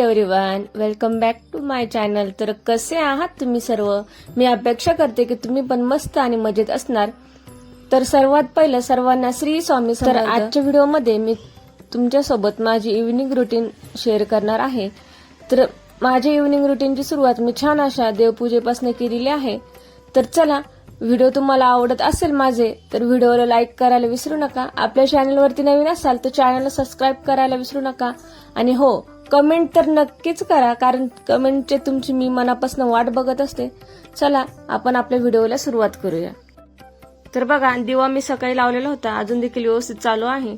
Hi everyone welcome back to my channel तर कसे आहात तुम्ही सर्व? मी अपेक्षा करते की तुम्ही पण मस्त आणि मजेत असणार. तर सर्वात पहिलं सर्वांना श्री स्वामी तर आजच्या व्हिडिओमध्ये मी तुमच्यासोबत माझी इव्हिनिंग रुटीन शेअर करणार आहे. तर माझ्या इव्हिनिंग रुटीनची सुरुवात मी छान अशा देवपूजेपासून केलेली आहे. तर चला व्हिडिओ तुम्हाला आवडत असेल माझे तर व्हिडिओला लाईक करायला विसरू नका. आपल्या चॅनलवरती नवीन असाल तर चॅनलला सबस्क्राईब करायला विसरू नका. आणि हो कमेंट तर नक्कीच करा कारण कमेंटचे तुमची मी मनापासून वाट बघत असते. चला आपण आपल्या व्हिडिओला सुरुवात करूया. तर बघा दिवा मी सकाळी लावलेला होता. अजून देखील व्यवस्थित चालू आहे.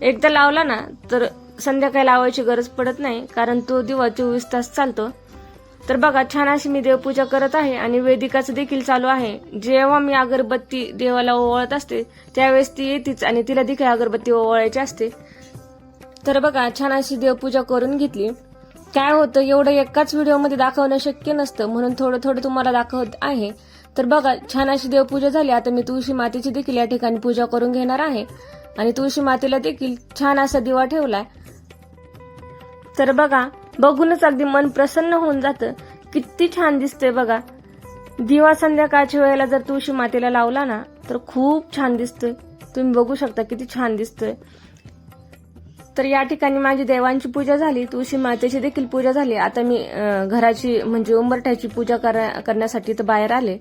एकदा लावला ना तर संध्याकाळी लावायची गरज पडत नाही कारण तो दिवा चोवीस तास चालतो. तर बघा छान अशी मी देवपूजा करत आहे आणि वेदिकाचं देखील चालू आहे. जेव्हा मी अगरबत्ती देवाला ओवाळत असते त्यावेळेस ती येतीच आणि तिला देखील अगरबत्ती ओवाळायची असते. तर बघा छान अशी देवपूजा करून घेतली. काय होतं एवढं एकाच व्हिडिओमध्ये दाखवणं शक्य नसतं म्हणून थोडं थोडं तुम्हाला दाखवत आहे. तर बघा छान अशी देवपूजा झाली. आता मी तुळशी मातेची देखील या ठिकाणी पूजा करून घेणार आहे. आणि तुळशी मातेला देखील छान असा दिवा ठेवलाय. तर बघा बघूनच अगदी मन प्रसन्न होऊन जातं. किती छान दिसतंय बघा. दिवा संध्याकाळच्या वेळेला जर तुळशी मातेला लावला ना तर खूप छान दिसतोय. तुम्ही बघू शकता किती छान दिसतोय. तर या ठिकाणी माझी देवांची पूजा झाली तुळशी मातेची देखील पूजा झाली. आता मी घराची म्हणजे उंबरठ्याची पूजा करण्यासाठी तर बाहेर आले.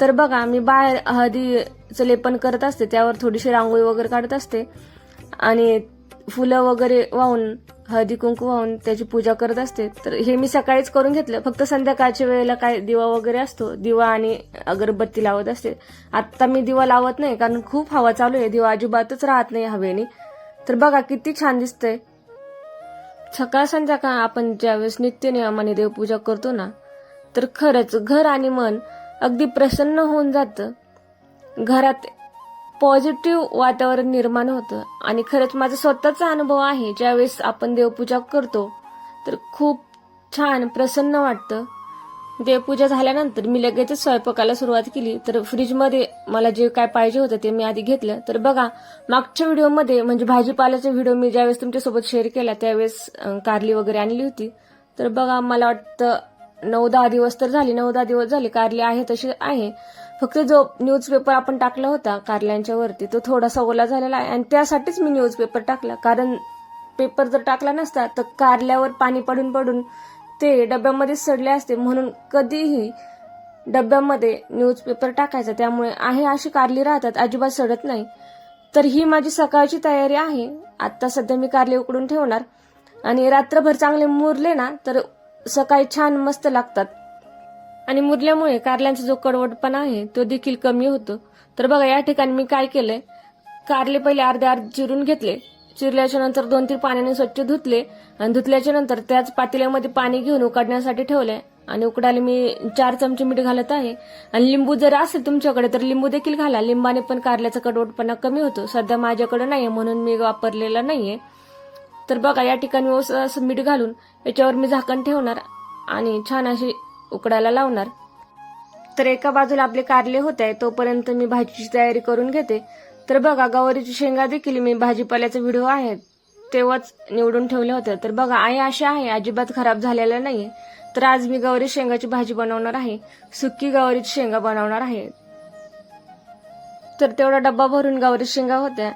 तर बघा मी बाहेर हळदीचं लेपन करत असते त्यावर थोडीशी रांगोळी वगैरे काढत असते. आणि फुलं वगैरे वाहून हळदी कुंकू वाहून त्याची पूजा करत असते. तर हे मी सकाळीच करून घेतलं. फक्त संध्याकाळच्या वेळेला काय दिवा वगैरे असतो दिवा आणि अगरबत्ती लावत असते. आता मी दिवा लावत नाही कारण खूप हवा चालू आहे. दिवा अजिबातच राहत नाही हवेने. तर बघा किती छान दिसतंय. सकाळ संध्याकाळ आपण ज्यावेळेस नित्य नियमाने देवपूजा करतो ना तर खरंच घर आणि मन अगदी प्रसन्न होऊन जातं. घरात पॉझिटिव्ह वातावरण निर्माण होतं आणि खरंच माझा स्वतःचा अनुभव आहे ज्यावेळेस आपण देवपूजा करतो तर खूप छान प्रसन्न वाटतं. देवपूजा झाल्यानंतर मी लगेचच स्वयंपाकाला सुरुवात केली. तर फ्रीजमध्ये मला जे काय पाहिजे होतं ते मी आधी घेतलं. तर बघा मागच्या व्हिडिओमध्ये म्हणजे भाजीपाल्याचा व्हिडिओ मी ज्यावेळेस तुमच्यासोबत शेअर केला त्यावेळेस कारली वगैरे आणली होती. तर बघा मला वाटतं नऊ दहा दिवस तर झाले नऊ दहा दिवस झाले कारली आहे तशी आहे. फक्त जो न्यूजपेपर आपण टाकला होता कारल्यांच्या वरती तो थोडासा ओला झालेला आहे. आणि त्यासाठीच मी न्यूजपेपर टाकला. कारण पेपर जर टाकला नसता तर कारल्यावर पाणी पडून पडून ते डब्यामध्ये सडले असते म्हणून कधीही डब्यामध्ये न्यूजपेपर टाकायचा. त्यामुळे आहे अशी कारली राहतात अजिबात सडत नाही. तर ही माझी सकाळची तयारी आहे. आता सध्या मी कारले उकडून ठेवणार. आणि रात्रभर चांगले मुरले ना तर सकाळी छान मस्त लागतात. आणि मुरल्यामुळे कारल्यांचा जो कडवटपणा आहे तो देखील कमी होतो. तर बघा या ठिकाणी मी काय केलंय? कारले पहिले अर्धे अर्ध चिरून घेतले. चिरल्याच्या नंतर दोन तीन पाण्याने स्वच्छ धुतले. आणि धुतल्याच्या नंतर त्याच पातेल्यामध्ये पाणी घेऊन उकडण्यासाठी ठेवले आणि उकडायला मी चार चमचे मीठ घालत आहे. आणि लिंबू जर असेल तुमच्याकडे तर लिंबू देखील घाला. लिंबाने पण कारल्याचा कडवटपणा कमी होतो. सध्या माझ्याकडे नाहीये म्हणून मी वापरलेला नाहीये. तर बघा या ठिकाणी असं मीठ घालून याच्यावर मी झाकण ठेवणार आणि छान अशी उकडायला लावणार. तर एका बाजूला आपले कारले होते तोपर्यंत मी भाजीची तयारी करून घेते. तर बघा गवारीची शेंगा देखील मी भाजीपाल्याचे व्हिडिओ आहेत तेव्हाच निवडून ठेवले होते. तर बघा आई अशी आहे अजिबात खराब झालेला नाही तर आज मी गवारी शेंगाची भाजी बनवणार आहे सुकी गवारीची शेंगा बनवणार आहे. तर तेवढा डब्बा भरून गवारी शेंगा होत्या.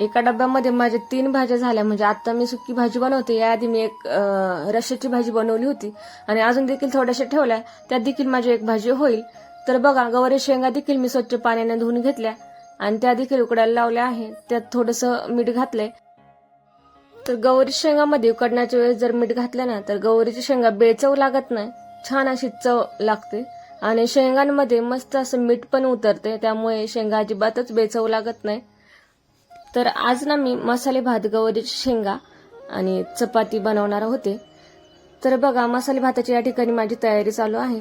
एका डब्यामध्ये माझ्या तीन भाज्या झाल्या म्हणजे आता मी सुकी भाजी बनवते. याआधी मी एक रश्याची भाजी बनवली होती आणि अजून देखील थोड्याशा ठेवल्या त्यात देखील माझी एक भाजी होईल. तर बघा गवारी शेंगा देखील मी स्वच्छ पाण्याने धुवून घेतल्या. आणि त्या देखील उकडायला लावल्या आहे. त्यात थोडंसं मीठ घातलंय. तर गौरी शेंगामध्ये उकडण्याच्या वेळेस जर मीठ घातलं ना तर गौरीची शेंगा बेचव लागत नाही. छान अशी चव लागते. आणि शेंगांमध्ये मस्त असं मीठ पण उतरते त्यामुळे शेंगा अजिबातच बेचव लागत नाही. तर आज ना मी मसाले भात गवरीची शेंगा आणि चपाती बनवणार होते. तर बघा मसाले भाताची या ठिकाणी माझी तयारी चालू आहे.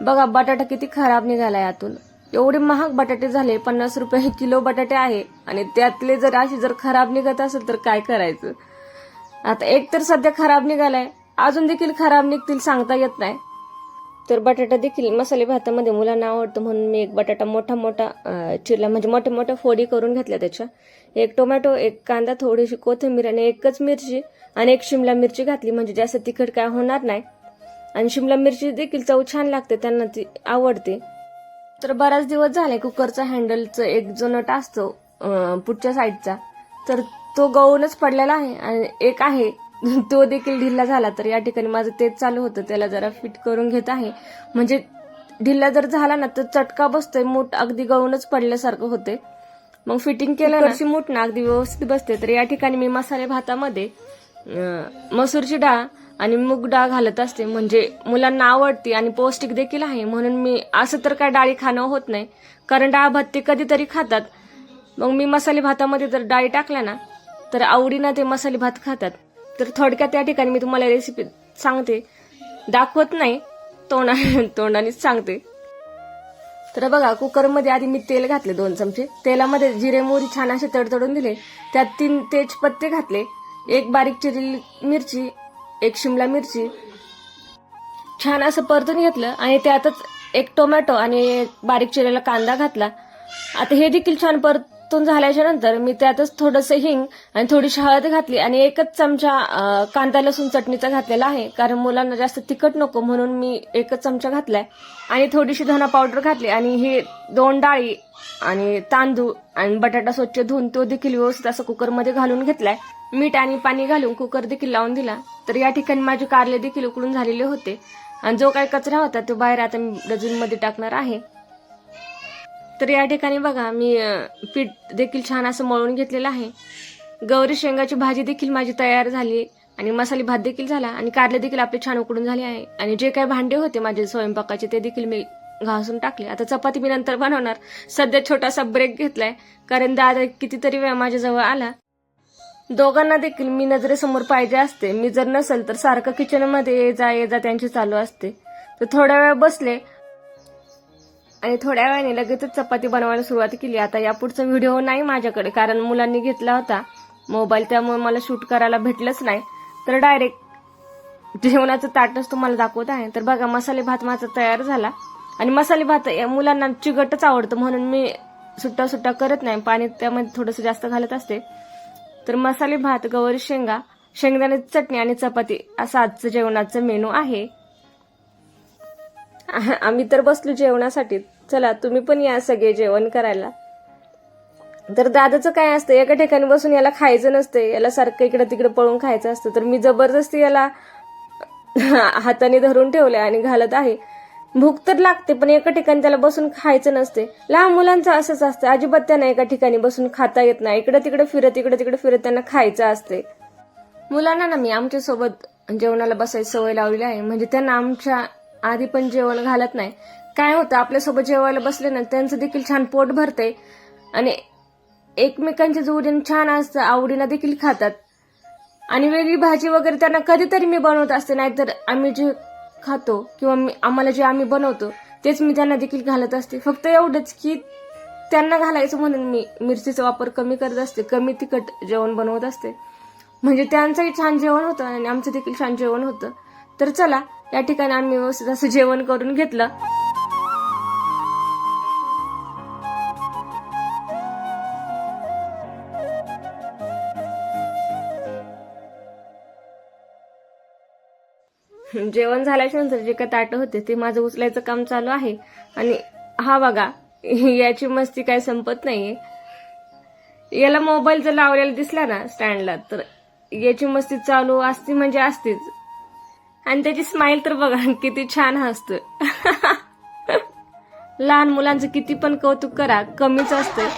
बघा बटाटा किती खराब निघाला यातून. एवढे महाग बटाटे झाले पन्नास रुपये किलो बटाटे आहे. आणि त्यातले जर असे जर खराब निघत असेल तर काय करायचं? आता एक तर सध्या खराब निघालाय. अजून देखील खराब निघतील सांगता येत नाही. तर बटाटा देखील मसाले भातामध्ये मुलांना आवडतं म्हणून मी एक बटाटा मोठा मोठा चिरला म्हणजे मोठ्या मोठ्या फोडी करून घेतल्या त्याच्या. एक टोमॅटो एक कांदा थोडीशी कोथिंबीर आणि एकच मिरची आणि एक शिमला मिरची घातली म्हणजे जास्त तिखट काय होणार नाही. आणि शिमला मिरची देखील चव छान लागते त्यांना ती आवडते. तर बराच दिवस झाले कुकरचा हँडलचं एक जो नट असतो पुढच्या साईडचा तर तो गळूनच पडलेला आहे आणि एक आहे. तो देखील ढिल्ला झाला तर या ठिकाणी माझं तेच चालू होतं. त्याला जरा फिट करून घेत आहे. म्हणजे ढिल्ला जर झाला ना तर चटका बसतोय मूठ अगदी गळूनच पडल्यासारखं होते मग फिटिंग केलं ना मूठ ना अगदी व्यवस्थित बसते. तर या ठिकाणी मी मसाले भातामध्ये मसूरची डाळ आणि मूग डाळ घालत असते. म्हणजे मुलांना आवडते आणि पौष्टिक देखील आहे. म्हणून मी असं तर काय डाळी खाणं होत नाही. कारण डाळ भात ते कधीतरी खातात. मग मी मसाले भातामध्ये जर डाळी टाकल्या ना तर आवडीनं ते मसाले भात खातात. तर थोडक्यात त्या ठिकाणी मी तुम्हाला रेसिपी सांगते. दाखवत नाही तोंडा तोंडानेच सांगते. तर बघा कुकरमध्ये आधी मी तेल घातले दोन चमचे. तेलामध्ये जिरे मोहरी छान असे तडतडून दिले. त्यात तीन तेजपत्ते घातले. एक बारीक चिरलेली मिरची एक शिमला मिरची. छान असं परतून घेतलं आणि त्यातच एक टोमॅटो आणि बारीक चिरलेला कांदा घातला. आता हे देखील छान परत परतून झाल्याच्यानंतर मी त्यातच थोडंसं हिंग आणि थोडीशी हळद घातली आणि एकच चमचा कांदा लसूण चटणीचा घातलेला आहे. कारण मुलांना जास्त तिखट नको म्हणून मी एकच चमचा घातलाय. आणि थोडीशी धना पावडर घातली आणि हे दोन डाळी आणि तांदूळ आणि बटाटा स्वच्छ धुवून तो देखील व्यवस्थित असं कुकरमध्ये घालून घेतलाय. मीठ आणि पाणी घालून कुकर देखील लावून दिला. तर या ठिकाणी माझे कारले देखील उकळून झालेले होते. आणि जो काही कचरा होता तो बाहेर आता मी डझनमध्ये टाकणार आहे. तर या ठिकाणी बघा मी पीठ देखील छान असं मळून घेतलेलं आहे. गौरी शेंगाची भाजी देखील माझी तयार झाली आणि मसाले भात देखील झाला आणि कारले देखील आपले छान उकडून झाले आहे. आणि जे काही भांडे होते माझे स्वयंपाकाचे ते देखील मी घासून टाकले. आता चपाती मी नंतर बनवणार. सध्या छोटासा ब्रेक घेतलाय कारण दादा कितीतरी वेळा माझ्याजवळ आला. दोघांना देखील मी नजरेसमोर पाहिजे असते. मी जर नसेल तर सारखं किचनमध्ये ये जा ये जा त्यांचे चालू असते. तर थोड्या वेळ बसले आणि थोड्या वेळाने लगेचच चपाती बनवायला सुरुवात केली. आता या पुढचा व्हिडिओ नाही माझ्याकडे कारण मुलांनी घेतला होता. मोबाईल त्यामुळे मला शूट करायला भेटलंच नाही. तर डायरेक्ट जेवणाचं ताटच तुम्हाला दाखवत आहे. तर बघा मसाले भात माझा तयार झाला. आणि मसाले भात या मुलांना चिकटच आवडतं म्हणून मी सुट्टा सुट्टा करत नाही. पाणी त्यामध्ये थोडंसं जास्त घालत असते. तर मसाले भात गवारी शेंगा शेंगदाण्याची चटणी आणि चपाती असं आजचं जेवणाचं मेनू आहे. आम्ही तर बसलो जेवणासाठी. चला तुम्ही पण या सगळे जेवण करायला. तर दादाचं काय असतं एका ठिकाणी बसून याला खायचं नसतं याला सारखं इकडं तिकडं पळून खायचं असतं. तर मी जबरदस्ती याला हाताने धरून ठेवले आणि घालत आहे. भूक तर लागते पण एका ठिकाणी त्याला बसून खायचं नसते. लहान मुलांचं असंच असतं अजिबात त्यांना एका ठिकाणी बसून खाता येत नाही. इकडे तिकडे फिरत इकडे तिकडे फिरत त्यांना खायचं असते. मुलांना ना मी आमच्यासोबत जेवणाला बसायची सवय लावलेली आहे. म्हणजे त्यांना आमच्या आधी पण जेवण घालत नाही. काय होतं आपल्यासोबत जेवायला बसले ना त्यांचं देखील छान पोट भरते आणि एकमेकांच्या जोडीने छान असतं आवडीनं देखील खातात. आणि वेगळी भाजी वगैरे त्यांना कधीतरी मी बनवत असते नाहीतर आम्ही जे खातो किंवा मी आम्हाला जे आम्ही बनवतो तेच मी त्यांना देखील घालत असते. फक्त एवढंच की त्यांना घालायचं म्हणून मी मिरचीचा वापर कमी करत असते कमी तिखट जेवण बनवत असते. म्हणजे त्यांचंही छान जेवण होतं आणि आमचं देखील छान जेवण होतं. तर चला या ठिकाणी आम्ही व्यवस्थित असं जेवण करून घेतलं. जेवण झाल्याच्यानंतर जे काही ताटं होते ते माझं उचलायचं काम चालू आहे. आणि हा बघा याची मस्ती काय संपत नाहीये. याला मोबाईल जर लावलेला दिसला ना स्टँडला तर याची मस्ती चालू असती म्हणजे असतीच. आणि त्याची स्माईल तर बघा किती छान हसतं लहान मुलांचं किती पण कौतुक करा कमीच असतं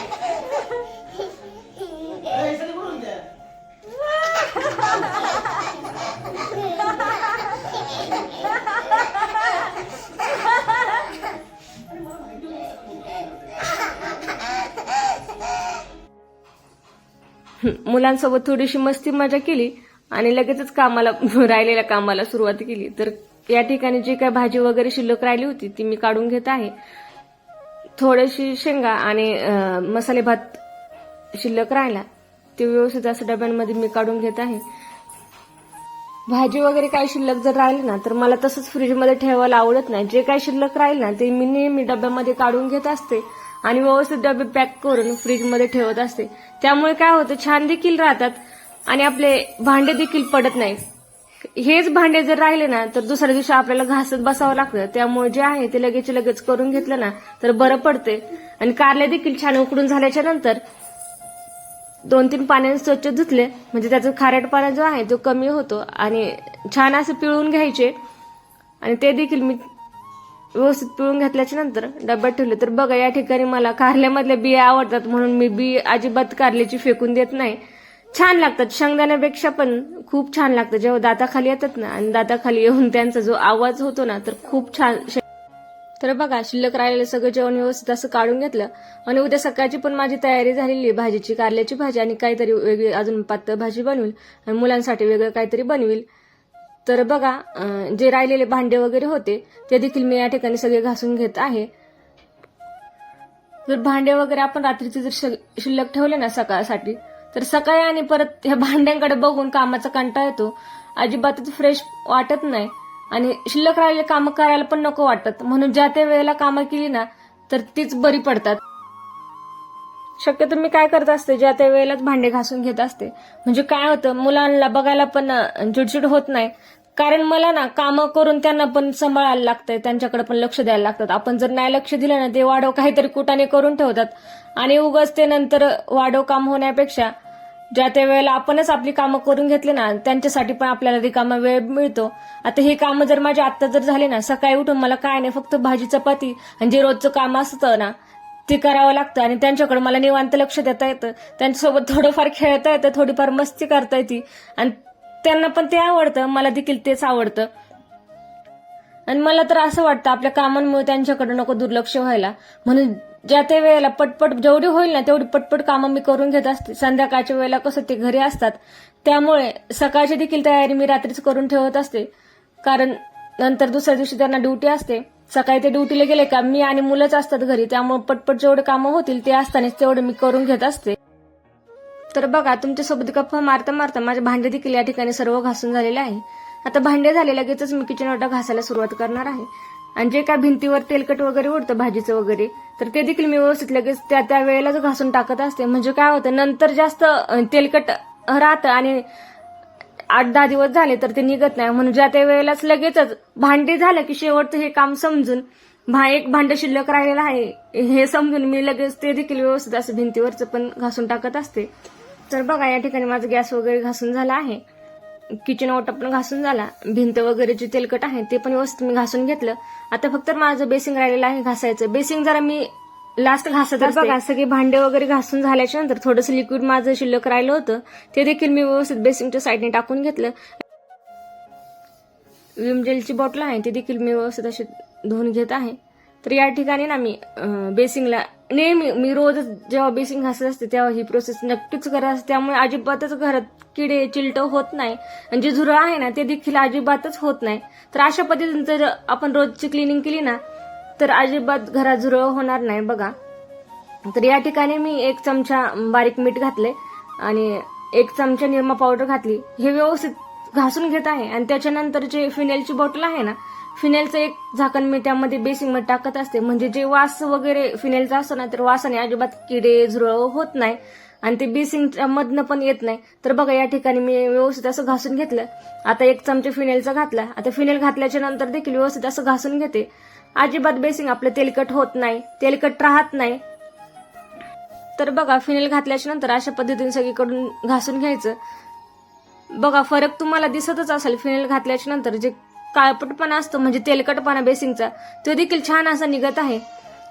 मुलांसोबत थोडीशी मस्ती मजा केली आणि लगेचच कामाला राहिलेल्या कामाला सुरुवात केली. तर या ठिकाणी जी काय भाजी वगैरे शिल्लक राहिली होती ती मी काढून घेत आहे. थोडीशी शेंगा आणि मसाले भात शिल्लक राहिला ते व्यवस्थित असं डब्यांमध्ये मी काढून घेत आहे. भाजी वगैरे काही शिल्लक जर राहिली ना तर मला तसंच फ्रीजमध्ये ठेवायला आवडत नाही. जे काही शिल्लक राहील ना ते मी नेहमी डब्यामध्ये काढून घेत असते. आणि व्यवस्थित डबे पॅक करून फ्रीजमध्ये ठेवत असते. त्यामुळे काय होतं छान देखील राहतात आणि आपले भांडे देखील पडत नाही हेच भांडे जर राहिले ना तर दुसऱ्या दिवशी आपल्याला घासत बसावं लागतं. त्यामुळे जे आहे ते लगेच लगेच करून घेतलं ना तर बरं पडते आणि कारले देखील छान उकडून झाल्याच्यानंतर दोन तीन पाण्याने स्वच्छ धुतले. म्हणजे त्याचा खारटपणा जो आहे तो कमी होतो. आणि छान असं पिळून घ्यायचे. आणि ते देखील मी व्यवस्थित पिळून घेतल्याच्या नंतर डब्यात ठेवले. तर बघा या ठिकाणी मला कारल्यामधल्या बिया आवडतात म्हणून मी बी अजिबात कारल्याची फेकून देत नाही. छान लागतात. शेंगदाण्यापेक्षा पण खूप छान लागतं. जेव्हा दाताखाली येतात ना आणि दाताखाली येऊन त्यांचा जो आवाज होतो ना तर खूप छान तर बघा शिल्लक राहिलेलं सगळं जेवण व्यवस्थित असं काढून घेतलं. आणि उद्या सकाळची पण माझी तयारी झालेली आहे. भाजीची कारल्याची भाजी आणि काहीतरी वेगळी अजून पातळ भाजी बनवेल आणि मुलांसाठी वेगळं काहीतरी बनवेल तर बघा जे राहिलेले भांडे वगैरे होते ते देखील मी या ठिकाणी सगळे घासून घेत आहे. जर भांडे वगैरे आपण रात्रीचे जर शिल्लक ठेवले ना सकाळसाठी तर सकाळी आणि परत ह्या भांड्यांकडे बघून कामाचा कंटाळा येतो. अजिबातच फ्रेश वाटत नाही. आणि शिल्लक राहिलेले कामं करायला पण नको वाटत. म्हणून ज्या त्या वेळेला कामं केली ना तर तीच बरी पडतात. शक्यतो मी काय करत असते ज्या त्या वेळेलाच भांडे घासून घेत असते. म्हणजे काय होतं मुलांना बघायला पण चिडचिड होत नाही. कारण मला ना कामं करून त्यांना पण सांभाळायला लागतंय त्यांच्याकडे पण लक्ष द्यायला लागतात. आपण जर नाही लक्ष दिलं ना ते वाढव काहीतरी कुटाने करून ठेवतात. आणि उगच ते नंतर वाढव काम होण्यापेक्षा ज्या त्या वेळेला आपणच आपली कामं करून घेतली ना त्यांच्यासाठी पण आपल्याला रिकामा वेळ मिळतो. आता ही कामं जर माझी आत्ता जर झाली ना सकाळी उठून मला काय नाही फक्त भाजी चपाती आणि जे रोजचं काम असतं ना ते करावं लागतं. आणि त्यांच्याकडे मला निवांत लक्ष देता येतं. त्यांच्यासोबत थोडंफार खेळता येतं थोडीफार मस्ती करता येते. आणि त्यांना पण ते आवडतं. मला देखील तेच आवडतं. आणि मला तर असं वाटतं आपल्या कामांमुळे त्यांच्याकडे नको दुर्लक्ष व्हायला. म्हणून ज्या त्या वेळेला पटपट जेवढी होईल ना तेवढी पटपट कामं मी करून घेत असते. संध्याकाळच्या वेळेला कसं ते घरी असतात. त्यामुळे सकाळची देखील तयारी मी रात्रीच करून ठेवत असते. कारण नंतर दुसऱ्या दिवशी त्यांना ड्युटी असते. सकाळी ते ड्युटीला गेले का मी आणि मुलंच असतात घरी त्यामुळे पटपट जेवढे कामं होतील ते असतानाच तेवढे मी करून घेत असते. तर बघा तुमच्यासोबत गप्पा मारता मारता माझे भांडे देखील या ठिकाणी सर्व घासून झालेले आहे. आता भांडे झाले लगेचच मी किचन ओटा घासायला सुरुवात करणार आहे. आणि जे काय भिंतीवर तेलकट वगैरे उडतं भाजीचं वगैरे तर ते देखील मी व्यवस्थित लगेच त्या त्या वेळेलाच घासून टाकत असते. म्हणजे काय होतं नंतर जास्त तेलकट राहतं आणि आठ दहा दिवस झाले तर ते निघत नाही. म्हणून ज्या त्या वेळेलाच लगेचच भांडी झालं की शेवटचं हे काम समजून भा एक भांड शिल्लक राहिलेलं आहे हे समजून मी लगेच ते देखील व्यवस्थित असं भिंतीवरचं पण घासून टाकत असते. तर बघा या ठिकाणी माझा गॅस वगैरे घासून झाला आहे. किचन ओटा पण घासून झाला. भिंत वगैरे जे तेलकट आहे ते पण व्यवस्थित मी घासून घेतलं. आता फक्त माझं बेसिंग राहिलेलं आहे घासायचं. बेसिंग जरा मी लास्ट घासत असते. बघा सगळे भांडे वगैरे घासून झाल्याच्यानंतर थोडंसं लिक्विड माझं शिल्लक राहिलं होतं. ते देखील मी व्यवस्थित बेसिंगच्या साईडने टाकून घेतलं. विम जेलची बॉटल आहे ती देखील मी व्यवस्थित अशी धुवून घेत आहे. तर या ठिकाणी ना मी बेसिंगला नेहमी मी रोज जेव्हा बेसिंग घासत असते तेव्हा ही प्रोसेस नक्कीच करत असते. त्यामुळे अजिबातच घरात किडे चिलट होत नाही. आणि जे झुरळ आहे ना ते देखील अजिबातच होत नाही. तर अशा पद्धतीने जर आपण रोजची क्लिनिंग केली ना तर अजिबात घरात झुरळ होणार नाही बघा. तर या ठिकाणी मी एक चमचा बारीक मीठ घातले आणि एक चमचा निरमा पावडर घातली. हे व्यवस्थित घासून घेत आहे. आणि त्याच्यानंतर जे फिनेलची बॉटल आहे ना फिनेलचं एक झाकण मी त्यामध्ये बेसिंगमध्ये टाकत असते. म्हणजे जे वास वगैरे फिनेलचा असतो ना तर वासाने अजिबात किडे झुरळ होत नाही. आणि ते बेसिंगच्या मधनं पण येत नाही. तर बघा या ठिकाणी मी व्यवस्थित असं घासून घेतलं. आता एक चमचे फिनेलचा घातला. आता फिनेल घातल्याच्या नंतर देखील व्यवस्थित असं घासून घेते. अजिबात बेसिंग आपलं तेलकट होत नाही तेलकट राहत नाही. तर बघा फिनेल घातल्याच्या नंतर अशा पद्धतीने सगळीकडून घासून घ्यायचं. बघा फरक तुम्हाला दिसतच असेल फिनेल घातल्याच्या नंतर जे काळपटपणा असतो म्हणजे तेलकटपणा बेसिंगचा तो देखील छान असा निघत आहे.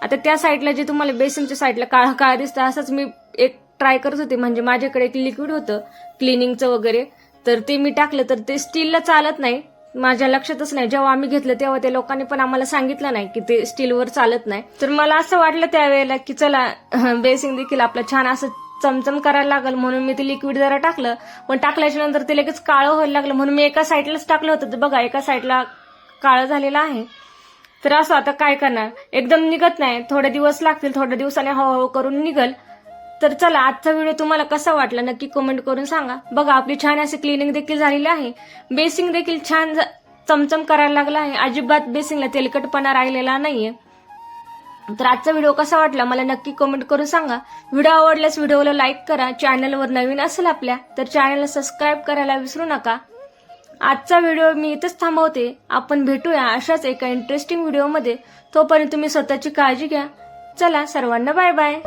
आता त्या साईडला जे तुम्हाला बेसिंगच्या साईडला काळा काळा दिसतं असंच मी एक ट्राय करत होते. म्हणजे माझ्याकडे एक लिक्विड होतं क्लिनिंगचं वगैरे. तर ते मी टाकलं तर ते स्टीलला चालत नाही. माझ्या लक्षातच नाही. जेव्हा आम्ही घेतलं तेव्हा त्या लोकांनी पण आम्हाला सांगितलं नाही की ते स्टीलवर चालत नाही. तर मला असं वाटलं त्यावेळेला की चला बेसिंग देखील आपलं छान असं चमचम करायला लागल म्हणून मी ते लिक्विड जरा टाकलं. पण टाकल्याच्या नंतर ते लगेच काळं व्हायला लागलं म्हणून मी एका साईडलाच टाकलं होतं. तर बघा एका साईडला काळं झालेलं आहे. तर असं आता काय करणार? एकदम निघत नाही. थोडे दिवस लागतील थोड्या दिवसाने हळूहळू करून निघल. तर चला आजचा व्हिडिओ तुम्हाला कसा वाटला नक्की कमेंट करून सांगा. बघा आपली छान अशी क्लिनिंग देखील झालेली आहे. बेसिंग देखील छान चमचम करायला लागला आहे. अजिबात बेसिंगला तेलकटपणा राहिलेला नाहीये. तर आजचा व्हिडिओ कसा वाटला मला नक्की कमेंट करून सांगा. व्हिडिओ आवडल्यास व्हिडिओला लाईक करा. चॅनलवर नवीन असेल आपल्या तर चॅनलला सबस्क्राईब करायला विसरू नका. आजचा व्हिडिओ मी इथंच थांबवते. आपण भेटूया अशाच एका इंटरेस्टिंग व्हिडिओमध्ये तोपर्यंत तुम्ही स्वतःची काळजी घ्या. चला सर्वांना बाय बाय